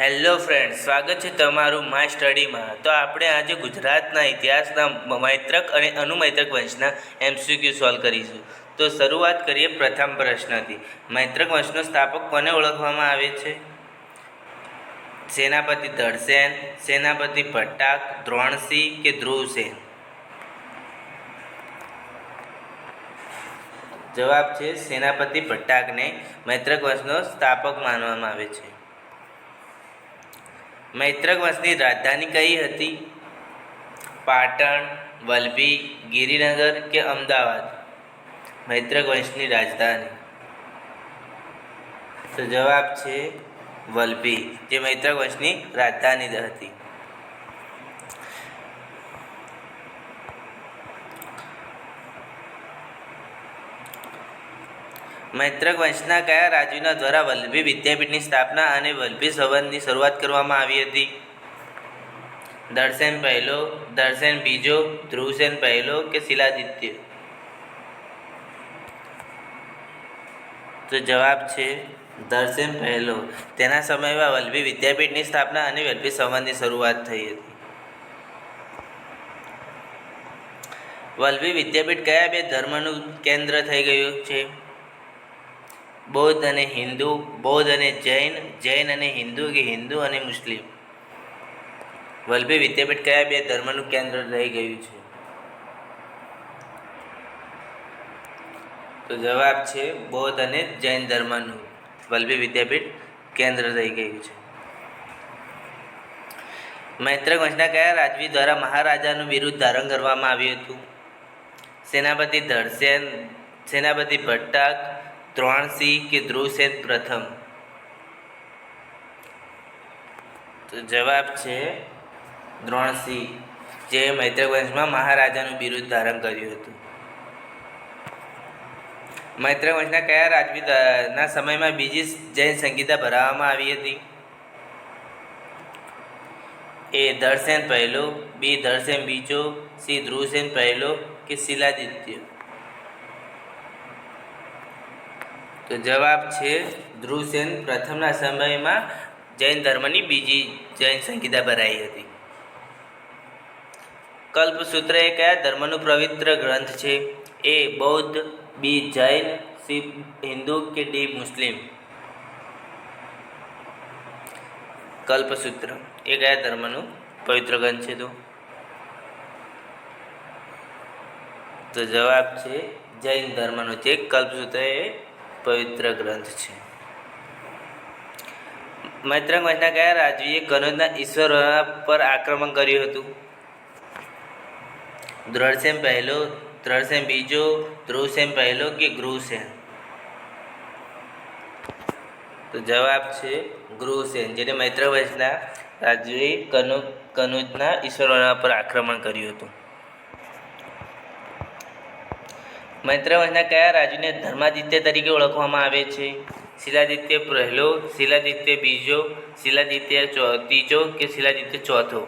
Hello friend સ્વાગત છે તમારું માય સ્ટડીમાં તો આપણે આજે ગુજરાતના ઇતિહાસના મૈત્રક અને અનુમૈત્રક વંશના એમસીક્યુ સોલ્વ કરીશું. તો શરૂઆત કરીએ પ્રથમ પ્રશ્નથી. મૈત્રક વંશનો સ્થાપક કોને ઓળખવામાં આવે છે? સેનાપતિ ધડસેન, સેનાપતિ ભટ્ટાક, દ્રોણસિંહ કે ધ્રુવસેન? જવાબ છે સેનાપતિ ભટ્ટાકને મૈત્રક વંશનો સ્થાપક માનવામાં આવે છે. મૈત્રક વંશની રાજધાની કઈ હતી? પાટણ, વલભી, ગિરિનગર કે અમદાવાદ? મૈત્રક વંશની રાજધાની. તો જવાબ છે વલભી, જે મૈત્રક વંશની રાજધાની હતી. મૈત્રક વંશના કયા રાજવીના દ્વારા વલ્લભી વિદ્યાપીઠની સ્થાપના અને વલ્લભી સંવંતની શરૂઆત કરવામાં આવી હતી? દર્શન પહેલો, દર્શન બીજો, ધ્રુવસેન પહેલો કે શિલાદિત્ય? તો જવાબ છે દર્શન પહેલો. તેના સમયમાં વલ્લભી વિદ્યાપીઠની સ્થાપના અને વલ્લભી સંવંતની શરૂઆત થઈ હતી. વલ્લભી વિદ્યાપીઠ કયા બે ધર્મનું કેન્દ્ર થઈ ગયું છે? બૌદ્ધ અને હિન્દુ, બૌદ્ધ અને જૈન જૈન અને હિન્દુ કે હિન્દુ અને મુસ્લિમ. વલ્લભી વિદ્યાપીઠ કયા બે ધર્મનું કેન્દ્ર રહી ગયું છે? તો જવાબ છે બૌદ્ધ અને જૈન ધર્મનું. વલ્લભી વિદ્યાપીઠ કેન્દ્ર રહી ગયું છે. મૈત્રક વંશના કયા રાજવી દ્વારા મહારાજાનું વિરુદ્ધ ધારણ કરવામાં આવ્યું હતું? સેનાપતિ ધડસેન સેનાપતિ ભટ્ટાક દ્રોણસિંહ કે ધ્રુવસેન પ્રથમ? તો જવાબ છે દ્રોણસિંહ જે મૈત્રક વંશમાં મહારાજાનું બિરુદ ધારણ કર્યું હતું. મૈત્રક વંશના કયા રાજવીના સમયમાં બીજી જૈન સંગીતા ભરાવવામાં આવી હતી? એ ધરસેન પહેલો, બી ધરસેન બીજો, સી ધ્રુવસેન પહેલો કે શિલાદિત્ય? તો જવાબ છે ધ્રુવસેન પ્રથમના સમયમાં જૈન ધર્મની બીજી જૈન સંગીતા ભરાઈ હતી. કલ્પસૂત્ર એ કયા ધર્મનું પવિત્ર ગ્રંથ છે? એ બૌદ્ધ, બી જૈન, સી હિન્દુ કે ડી મુસ્લિમ? કલ્પસૂત્ર. એ કયા ધર્મનું પવિત્ર ગ્રંથ છે તો? તો જવાબ છે જૈન ધર્મનો. જે કલ્પસૂત્ર એ પવિત્ર ગ્રંથ છે. મૈત્રંગ વંશના કયા રાજવીએ કનોજના ઈશ્વર પર આક્રમણ કર્યું હતું? દ્રઢસેન પહેલો દ્રઢસેન બીજો ધ્રુવસેન પહેલો કે ગૃહસેન તો જવાબ છે ગૃહસેન જેને મૈત્ર વંશના રાજવીએ કનુ કનોજના ઈશ્વરોના પર આક્રમણ કર્યું હતું. મૈત્ર વંશના કયા રાજુને ધર્માદિત્ય તરીકે ઓળખવામાં આવે છે? શિલાદિત્ય પહેલો શિલાદિત્ય બીજો, શિલાદિત્ય ત્રીજો કે શિલાદિત્ય ચોથો?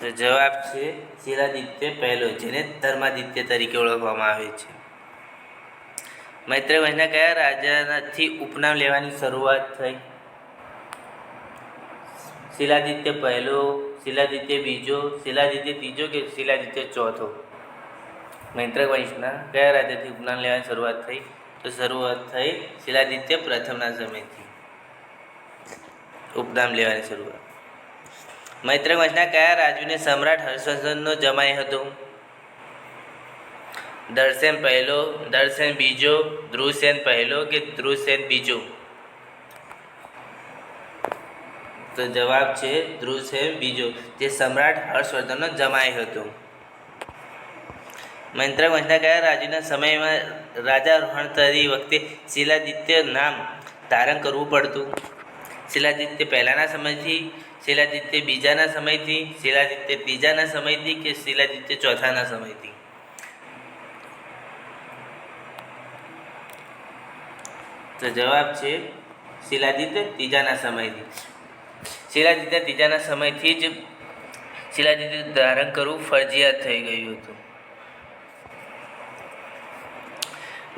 તો જવાબ છે શિલાદિત્ય પહેલો, જેને ધર્માદિત્ય તરીકે ઓળખવામાં આવે છે. મૈત્રવંશના કયા રાજાથી ઉપનામ લેવાની શરૂઆત થઈ? શિલાદિત્ય પહેલો શિલાદિત્ય બીજો, શિલાદિત્ય ત્રીજો કે શિલાદિત્ય ચોથો? મૈત્રક વંશના કયા રાજ્યથી ઉપનામ લેવાની શરૂઆત થઈ? તો શરૂઆત થઈ શિલાદિત્ય પ્રથમના સમયથી ઉપનામ લેવાની શરૂઆત. મૈત્રક વંશના કયા રાજવીને સમ્રાટ હર્ષવર્ધનનો જમાઈ હતો? દર્શન પહેલો, દર્શન બીજો, ધ્રુવસેન પહેલો કે ધ્રુવસેન બીજો? તો જવાબ છે ધ્રુવસેન બીજો, જે સમ્રાટ હર્ષવર્ધનનો જમાઈ હતો. મૈત્રક વંશના કયા રાજ્યના સમયમાં રાજા થતી વખતે શિલાદિત્ય નામ ધારણ કરવું પડતું? શિલાદિત્ય પહેલાંના સમયથી, શિલાદિત્ય બીજાના સમયથી, શિલાદિત્ય ત્રીજાના સમયથી કે શિલાદિત્ય ચોથાના સમયથી? તો જવાબ છે શિલાદિત્ય ત્રીજાના સમયથી. શિલાદિત્ય ત્રીજાના સમયથી જ શિલાદિત્ય ધારણ કરવું ફરજિયાત થઈ ગયું હતું.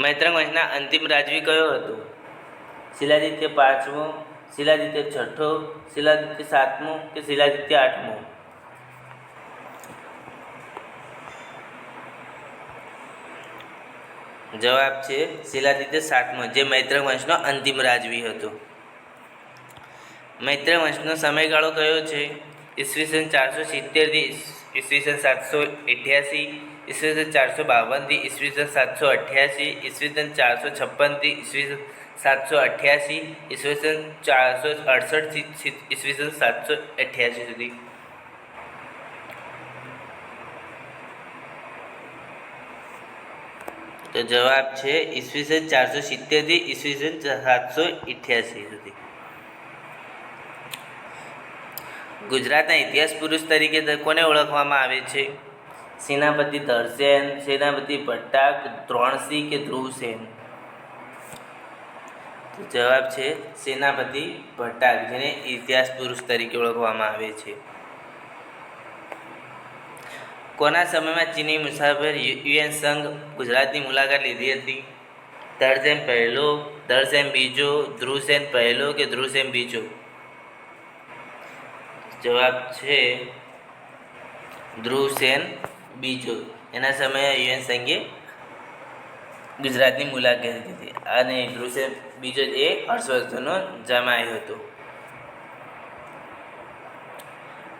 મૈત્રક વંશના અંતિમ રાજવી કયો હતો? શિલાદિત્ય પાંચમો, શિલાદિત્ય છઠ્ઠો, શિલાદિત્ય સાતમો કે શિલાદિત્ય આઠમો? જવાબ છે શિલાદિત્ય સાતમો, જે મૈત્રક વંશનો અંતિમ રાજવી હતો. મૈત્રક વંશનો સમયગાળો કયો છે? ઈસવીસન ચારસો સિત્તેરથી ઈસવીસન સાતસો અઠ્યાસી, ઈસવીસન ચારસો બાવનથી ઈસવીસન સાતસો અઠ્યાસી, ઈસવીસન ચારસો છપ્પનથી ઈસવીસન સાતસો અઠ્યાસી, ઈસવીસન ચારસો અડસઠથી ઈસવીસન સાતસો અઠ્યાસી સુધી. તો જવાબ છે ઈસવીસન ચારસો સિત્તેરથી ઈસવીસન સાતસો અઠ્યાસી સુધી. ગુજરાતના ઇતિહાસ પુરુષ તરીકે કોને ઓળખવામાં આવે છે? સેનાપતિ ધરસેન, સેનાપતિ ભટ્ટાક દ્રોણસિંહ કે ધ્રુવસેન? જવાબ છે સેનાપતિ ભટ્ટાક જેને ઇતિહાસ પુરુષ તરીકે ઓળખવામાં આવે છે. કોના સમયમાં ચીની મુસાફર યુએન સંઘ ગુજરાતની મુલાકાત લીધી હતી? ધરસેન પહેલો, ધરસેન બીજો, ધ્રુવસેન પહેલો કે ધ્રુવસેન બીજો? જવાબ છે ધ્રુવસેન બીજો. એના સમયે યુએન સંઘે ગુજરાતની મુલાકાત લીધી અને ધ્રુવસેન બીજો એ હર્ષવર્ધનનો જમાયો હતો.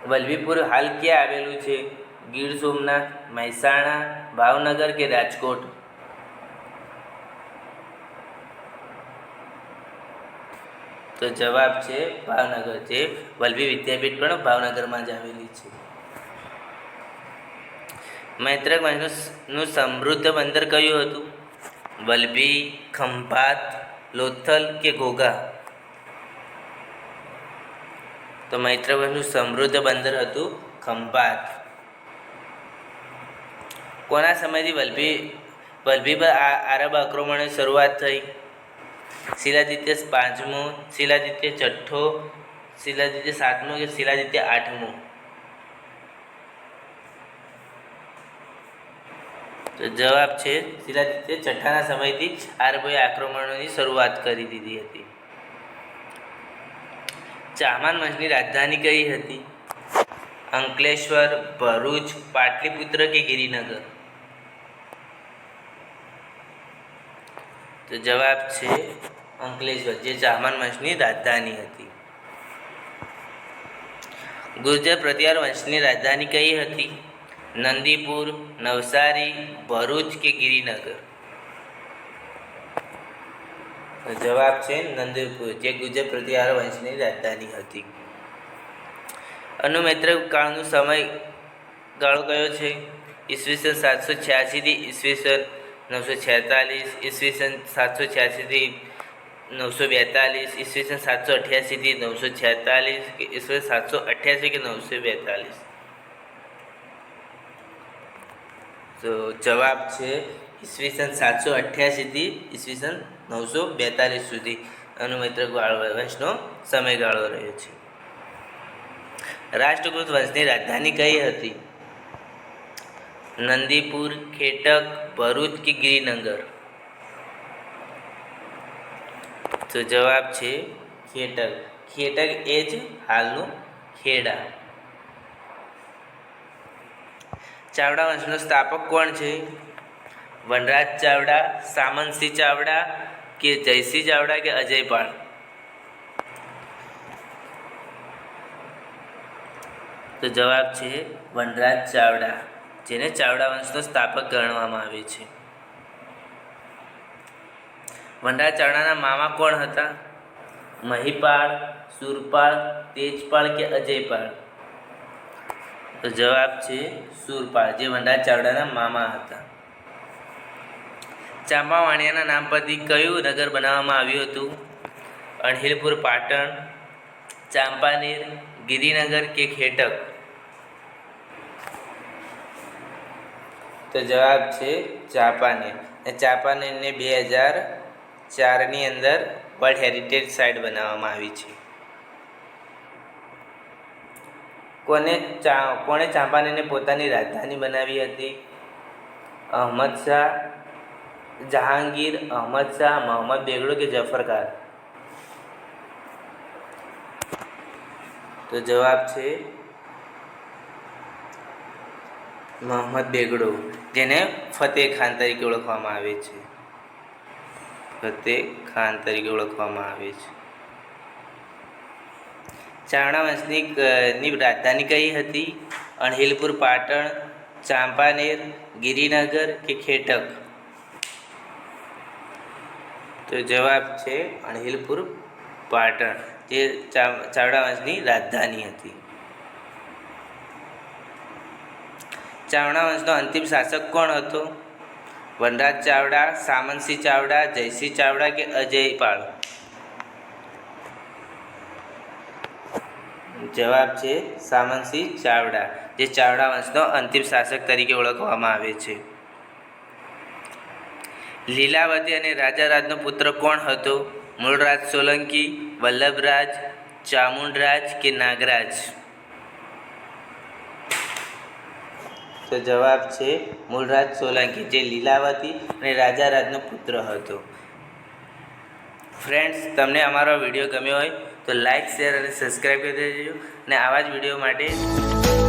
વલ્લભીપુર હાલ ક્યાં આવેલું છે? ગીર સોમનાથ, મહેસાણા, ભાવનગર કે રાજકોટ? તો જવાબ છે ભાવનગર, જે વલ્લભી વિદ્યાપીઠ પણ ભાવનગરમાં જ આવેલી છે. મૈત્રક વંશનું સમૃદ્ધ બંદર કયું હતું? વલ્લભી ખંભાત, લોથલ કે ઘોઘા? તો મૈત્રક વંશનું સમૃદ્ધ બંદર હતું ખંભાત. કોના સમયથી વલ્લભી વલ્લભી પર આરબ આક્રમણની શરૂઆત થઈ? શિલાદિત્ય પાંચમો, શિલાદિત્ય છઠ્ઠો, શિલાદિત્ય સાતમો કે શિલાદિત્ય આઠમો? તો જવાબ છે શિલાદિત્ય છઠ્ઠાના સમયથી આરબોએ આક્રમણોની શરૂઆત કરી દીધી હતી. ચામાન વંશની રાજધાની કઈ હતી? અંકલેશ્વર, ભરૂચ, પાટલીપુત્ર કે ગિરિનગર? તો જવાબ છે અંકલેશ્વર, જે ચાહમાન વંશની રાજધાની હતી. ગુર્જર પ્રતિહાર વંશની રાજધાની કઈ હતી? નંદીપુર, નવસારી, ભરૂચ કે ગિરિનગર? જવાબ છે નંદીપુર, જે ગુર્જર પ્રતિહાર વંશની રાજધાની હતી. અનુમૈત્ર કાળનો સમય ગાળો કયો છે? ઈસવીસન સાતસો છ્યાસીથી ઈસવીસન નવસો છેતાલીસ, ઈસવીસન સાતસો છ્યાસીથી નવસો બેતાલીસ ઈસવીસન સાતસો અઠ્યાસીથી નવસો છેતાલીસ કે ઈસવીસન સાતસો અઠ્યાસી કે નવસો બેતાલીસ? તો જવાબ છે ઈસવીસન સાતસો અઠ્યાસીથી ઈસવીસન નવસો બેતાલીસ સુધી. અનુમૈત્ર વંશનો સમયગાળો રહ્યો છે. રાષ્ટ્રકૃત વંશની રાજધાની કઈ હતી? નંદીપુર, ખેટક, ભરૂચ કે ગિરિનગર? તો જવાબ છે ખેટક ખેટક એ જ હાલનું ખેડા. ચાવડા વંશનો સ્થાપક કોણ છે? વનરાજ ચાવડા, સામંતસિંહ ચાવડા કે જયસિંહ ચાવડા કે અજયપાળ તો જવાબ છે વનરાજ ચાવડા, જેને ચાવડા વંશનો સ્થાપક ગણવામાં આવે છે. ચાવડાના મામા કોણ હતા? મહિપાળ, સુરપાળ, તેજપાળ કે અજયપાળ? તો જવાબ છે સુરપાળ, જે ચાવડાના મામા હતા. ચાંપાવાણિયાના નામ પરથી કયું નગર બનાવવામાં આવ્યું હતું? અણહિલપુર, પાટણ, ચાંપાનેર, ગિરિનગર કે ખેટક? તો જવાબ છે ચાંપાનેર. ચાંપાનેરને બે હજાર ચારની અંદર વર્લ્ડ હેરિટેજ સાઇટ બનાવવામાં આવી છે. કોને ચા, કોણે ચાંપાનેરને પોતાની રાજધાની બનાવી હતી? અહમદ શાહ, જહાંગીર, અહમદ શાહ, મોહમ્મદ બેગડો કે જફરકાર? તો જવાબ છે મોહમ્મદ બેગડો, જેને ફતેહ ખાન તરીકે ઓળખવામાં આવે છે. ફતેહ ખાન તરીકે ઓળખવામાં આવે છે. ચારણાવંશની રાજધાની કઈ હતી? અણહિલપુર, પાટણ, ચાંપાનેર, ગિરિનગર કે ખેટક? તો જવાબ છે અણહિલપુર, પાટણ, જે ચા- ચાવડા વંશની રાજધાની હતી. ચાવડાવંશનો અંતિમ શાસક કોણ હતો? વનરાજ ચાવડા, સામનસિંહ ચાવડા, જયસિંહ ચાવડા કે અજયપાળ જવાબ છે સામનસિંહ ચાવડા, જે ચાવડા વંશનો અંતિમ શાસક તરીકે ઓળખવામાં આવે છે. લીલાવતી અને રાજારાજનો પુત્ર કોણ હતો? મૂળરાજ સોલંકી, વલ્લભરાજ, ચામુંડરાજ કે નાગરાજ? તો જવાબ છે મૂળરાજ સોલંકી, જે લીલાવતી અને રાજારાજનો પુત્ર હતો. ફ્રેન્ડ્સ, તમને અમારો વીડિયો ગમ્યો હોય તો લાઇક શેર અને સબસ્ક્રાઈબ કરી દેજો અને આવા જ વીડિયો માટે